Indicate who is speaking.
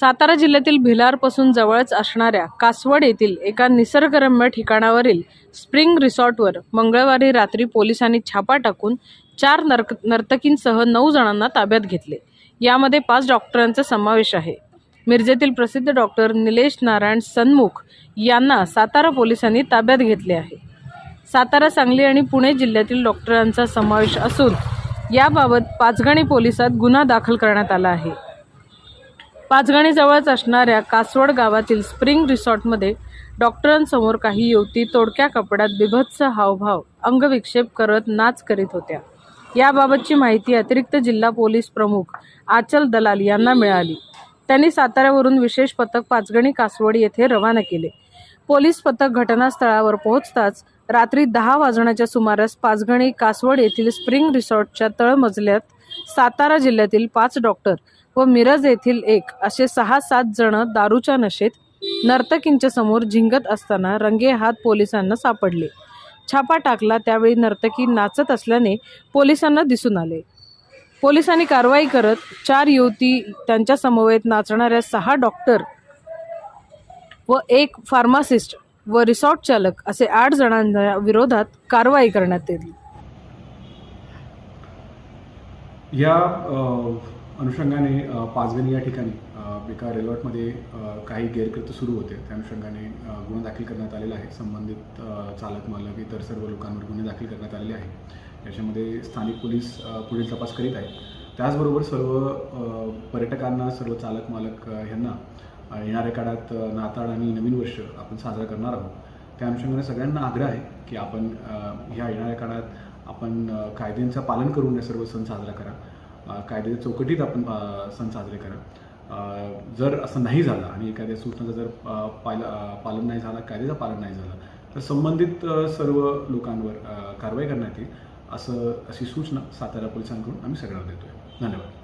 Speaker 1: सातारा जिल्ह्यातील भिलारपासून जवळच असणाऱ्या कासवड येथील एका निसर्गरम्य ठिकाणावरील स्प्रिंग रिसॉर्टवर मंगळवारी रात्री पोलिसांनी छापा टाकून चार नर्क नर्तकींसह नऊ जणांना ताब्यात घेतले. यामध्ये पाच डॉक्टरांचा समावेश आहे. मिरजेतील प्रसिद्ध डॉक्टर निलेश नारायण सन्मुख यांना सातारा पोलिसांनी ताब्यात घेतले आहे. सातारा सांगली आणि पुणे जिल्ह्यातील डॉक्टरांचा समावेश असून याबाबत पाचगणी पोलिसात गुन्हा दाखल करण्यात आला आहे. पाचगणीजवळच असणाऱ्या कासवड गावातील स्प्रिंग रिसॉर्टमध्ये डॉक्टरांसमोर काही युवती तोडक्या कपड्यात बिभत्स हावभाव अंगविक्षेप करत नाच करीत होत्या. याबाबतची माहिती अतिरिक्त जिल्हा पोलीस प्रमुख आचल दलाल यांना मिळाली. त्यांनी साताऱ्यावरून विशेष पथक पाचगणी कासवड येथे रवाना केले. पोलीस पथक घटनास्थळावर पोहोचताच रात्री दहा वाजण्याच्या सुमारास पाचगणी कासवड येथील स्प्रिंग रिसॉर्टच्या तळमजल्यात सातारा जिल्ह्यातील पाच डॉक्टर व मिरज येथील एक असे सहा सात जण दारूच्या नशेत नर्तकींच्या समोर झिंगत असताना रंगे हात पोलिसांना सापडले. छापा टाकला त्यावेळी नर्तकी नाचत असल्याने पोलिसांना दिसून आले. पोलिसांनी कारवाई करत चार युवती त्यांच्या समवेत नाचणाऱ्या सहा डॉक्टर व एक फार्मासिस्ट व रिसॉर्ट चालक असे आठ जणांच्या विरोधात कारवाई करण्यात येईल.
Speaker 2: या अनुषंगाने पाचगणी या ठिकाणी एका रिसॉर्टमध्ये काही गैरकृत्य सुरू होते. त्या अनुषंगाने गुन्हा दाखल करण्यात आलेला आहे. संबंधित चालक मालक इतर सर्व लोकांवर गुन्हे दाखल करण्यात आलेले आहे याच्यामध्ये स्थानिक पोलीस पुढील तपास करीत आहेत. त्याचबरोबर सर्व पर्यटकांना सर्व चालक मालक ह्यांना यांना येणाऱ्या काळात नाताळ आणि नवीन वर्ष आपण साजरा करणार आहोत. त्या अनुषंगाने सगळ्यांना आग्रह आहे की आपण ह्या येणाऱ्या काळात आपण कायद्यांचं पालन करून हे सर्व सण साजरा करा. कायद्याच्या चौकटीत आपण सण साजरे करा. जर असं नाही झालं आणि एखाद्या सूचनाचं जर पाल पालन नाही झालं कायद्याचं पालन नाही झालं तर संबंधित सर्व लोकांवर कारवाई करण्यात येईल असं अशी सूचना सातारा पोलिसांकडून आम्ही सगळ्यांना देतोय. धन्यवाद.